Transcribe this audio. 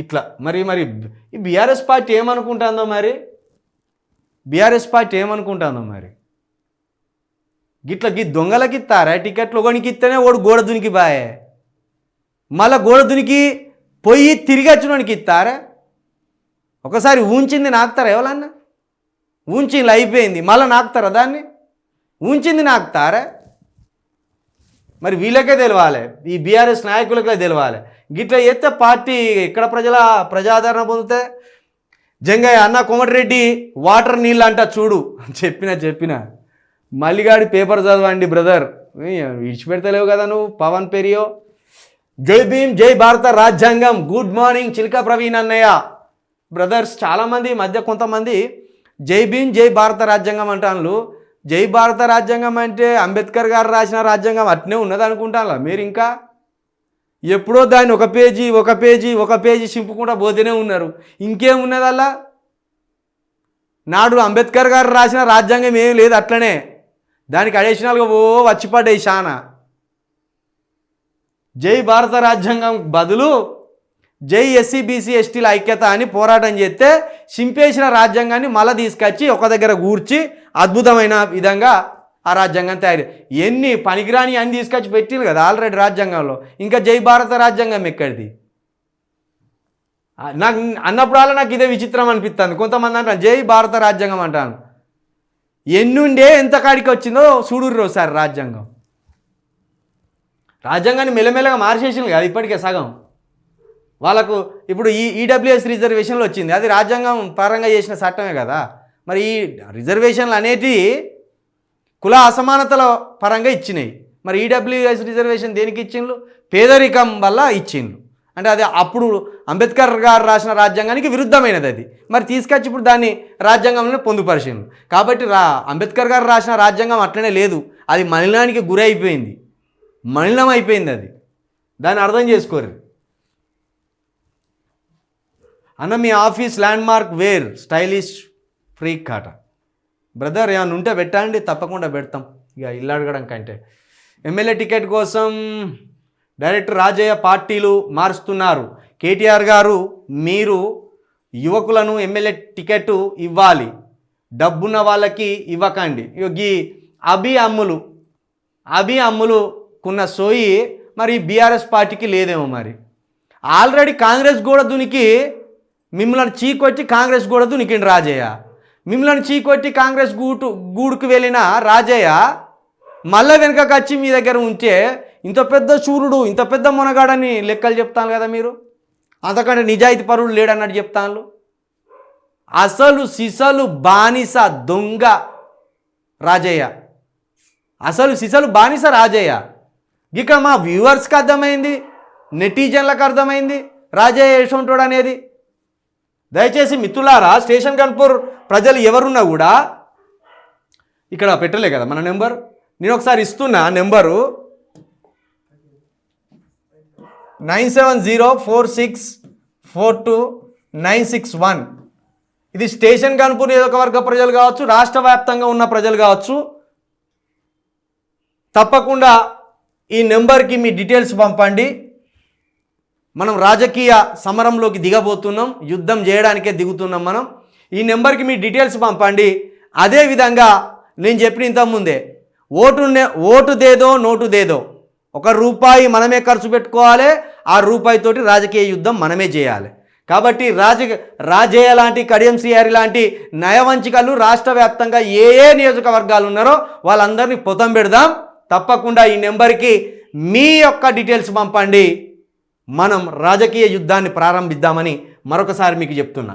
ఇట్లా. మరి మరి ఈ బీఆర్ఎస్ పార్టీ ఏమనుకుంటుందో మరి? బీఆర్ఎస్ పార్టీ ఏమనుకుంటుందో మరి? గిట్ల గీ దొంగలకి ఇస్తారా టికెట్లు ఒకనికి ఇస్తేనే ఓడు గోడ దునికి బాయే. మళ్ళా గోడ దునికి పోయి తిరిగి వచ్చినోనికి ఇస్తారా ఒకసారి ఊంచింది నాకుతారా ఎవరన్నా? ఊంచింది అయిపోయింది. మళ్ళీ నాకుతారా దాన్ని? ఊంచింది నాకుతారా? మరి వీళ్ళకే తెలవాలి. ఈ బీఆర్ఎస్ నాయకులకే తెలవాలి. గిట్ల చేస్తే పార్టీ ఎక్కడ ప్రజల ప్రజాదరణ పొందితే జంగయ్య అన్న కోమటిరెడ్డి వాటర్ నీళ్ళు అంట చూడు. చెప్పిన చెప్పిన. మల్లిగాడి పేపర్ చదవండి బ్రదర్. విడిచిపెడతలేవు కదా నువ్వు పవన్ పెరియో. జై భీమ్ జై భారత రాజ్యాంగం. గుడ్ మార్నింగ్ చిల్కా ప్రవీణ్ అన్నయ్య. బ్రదర్స్ చాలామంది మధ్య కొంతమంది జై భీమ్ జై భారత రాజ్యాంగం అంటాను జై భారత రాజ్యాంగం అంటే అంబేద్కర్ గారు రాసిన రాజ్యాంగం అట్నే ఉన్నది అనుకుంటారా మీరు ఇంకా ఎప్పుడో దాన్ని ఒక పేజీ ఒక పేజీ ఒక పేజీ చింపుకుంటా పోతూనే ఉన్నారు. ఇంకేమున్నది అలా నాడు అంబేద్కర్ గారు రాసిన రాజ్యాంగం ఏం లేదు అట్లనే. దానికి అడిషనల్గా ఓ వచ్చిపడ్డాయి చాలా జై భారత రాజ్యాంగం బదులు జై ఎస్సీ బీసీ ఎస్టీల ఐక్యత అని పోరాటం చేస్తే చింపేసిన రాజ్యాంగాన్ని మళ్ళీ తీసుకొచ్చి ఒక దగ్గర కూర్చి అద్భుతమైన విధంగా ఆ రాజ్యాంగం తయారు ఎన్ని పనికిరాని అన్ని తీసుకొచ్చి పెట్టింది కదా ఆల్రెడీ రాజ్యాంగంలో. ఇంకా జై భారత రాజ్యాంగం ఎక్కడిది? నాకు అన్నప్పుడల్లా నాకు ఇదే విచిత్రం అనిపిస్తుంది కొంతమంది అంటాను జై భారత రాజ్యాంగం అంటాను ఎన్నుండే ఎంత కాడికి వచ్చిందో చూడుర్రు సార్ రాజ్యాంగం. రాజ్యాంగాన్ని మెల్లమెల్లగా మార్చేసింది కదా ఇప్పటికే సగం. వాళ్ళకు ఇప్పుడు ఈ ఈడబ్ల్యూఎస్ రిజర్వేషన్లు వచ్చింది. అది రాజ్యాంగం పరంగా చేసిన చట్టమే కదా. మరి ఈ రిజర్వేషన్లు అనేటివి కుల అసమానతల పరంగా ఇచ్చినాయి. మరి ఈడబ్ల్యూఎస్ రిజర్వేషన్ దేనికి ఇచ్చిండ్రు? పేదరికం వల్ల ఇచ్చిండ్రు. అంటే అది అప్పుడు అంబేద్కర్ గారు రాసిన రాజ్యాంగానికి విరుద్ధమైనది అది. మరి తీసుకొచ్చి ఇప్పుడు దాన్ని రాజ్యాంగంలో పొందుపరిచిండ్రు. కాబట్టి రా అంబేద్కర్ గారు రాసిన రాజ్యాంగం అట్లనే లేదు. అది మలినానికి గురి అయిపోయింది మలినం అయిపోయింది అది. దాన్ని అర్థం చేసుకోరు. అన్న మీ office landmark where. Stylish free Kata. Brother ఏమైనా ఉంటే పెట్టండి తప్పకుండా పెడతాం. ఇక ఇల్లు అడగడం కంటే. ఎమ్మెల్యే టికెట్ కోసం డైరెక్టర్ రాజయ్య పార్టీలు మారుస్తున్నారు. కేటీఆర్ గారు మీరు యువకులను ఎమ్మెల్యే టికెట్ ఇవ్వాలి. డబ్బున్న వాళ్ళకి ఇవ్వకండి. ఈ అభి అమ్ములు అభి అమ్ములుకున్న సోయి మరి బీఆర్ఎస్ పార్టీకి లేదేమో మరి. ఆల్రెడీ కాంగ్రెస్ కూడా దునికి మిమ్మల్ని చీకొచ్చి కాంగ్రెస్ కూడా దునికిండి రాజయ్య. మిమ్మల్ని చీకొట్టి కాంగ్రెస్ గూటు గూడుకు వెళ్ళిన రాజయ్య మళ్ళీ వెనుకకు వచ్చి మీ దగ్గర ఉంటే ఇంత పెద్ద సూర్యుడు ఇంత పెద్ద మునగాడని లెక్కలు చెప్తాను కదా మీరు? అంతకంటే నిజాయితీ పరుడు లేడన్నట్టు చెప్తాను అసలు సిసలు బానిస దొంగ రాజయ్య. అసలు సిసలు బానిస రాజయ్య. ఇక మా వ్యూవర్స్కి అర్థమైంది నెటిజన్లకు అర్థమైంది రాజయ్య యశవంతుడు అనేది. దయచేసి మిత్రులారా స్టేషన్ కన్పూర్ ప్రజలు ఎవరున్నా కూడా ఇక్కడ పెట్టలే కదా మన నెంబర్? నేను ఒకసారి ఇస్తున్నా number. Nine seven zero four six four two nine six one. ఇది స్టేషన్ కనుపూర్ నియోజకవర్గ ప్రజలు కావచ్చు రాష్ట్ర వ్యాప్తంగా ఉన్న ప్రజలు కావచ్చు. తప్పకుండా ఈ నెంబర్కి మీ డీటెయిల్స్ పంపండి. మనం రాజకీయ సమరంలోకి దిగబోతున్నాం యుద్ధం చేయడానికే దిగుతున్నాం మనం. ఈ నెంబర్కి మీ డీటెయిల్స్ పంపండి. అదేవిధంగా నేను చెప్పిన ఇంతకుముందే ఓటు ఓటు దేదో నోటు దేదో ఒక రూపాయి మనమే ఖర్చు పెట్టుకోవాలి ఆ రూపాయితోటి రాజకీయ యుద్ధం మనమే చేయాలి. కాబట్టి రాజ రాజయ్య లాంటి కడియం శ్రీహరి లాంటి నయవంచికలు రాష్ట్ర వ్యాప్తంగా ఏ ఏ నియోజకవర్గాలు ఉన్నారో వాళ్ళందరినీ పొతం పెడదాం. తప్పకుండా ఈ నెంబర్కి మీ యొక్క డీటెయిల్స్ పంపండి. మనం రాజకీయ యుద్ధాన్ని ప్రారంభిద్దామని మరొకసారి మీకు చెప్తున్నా.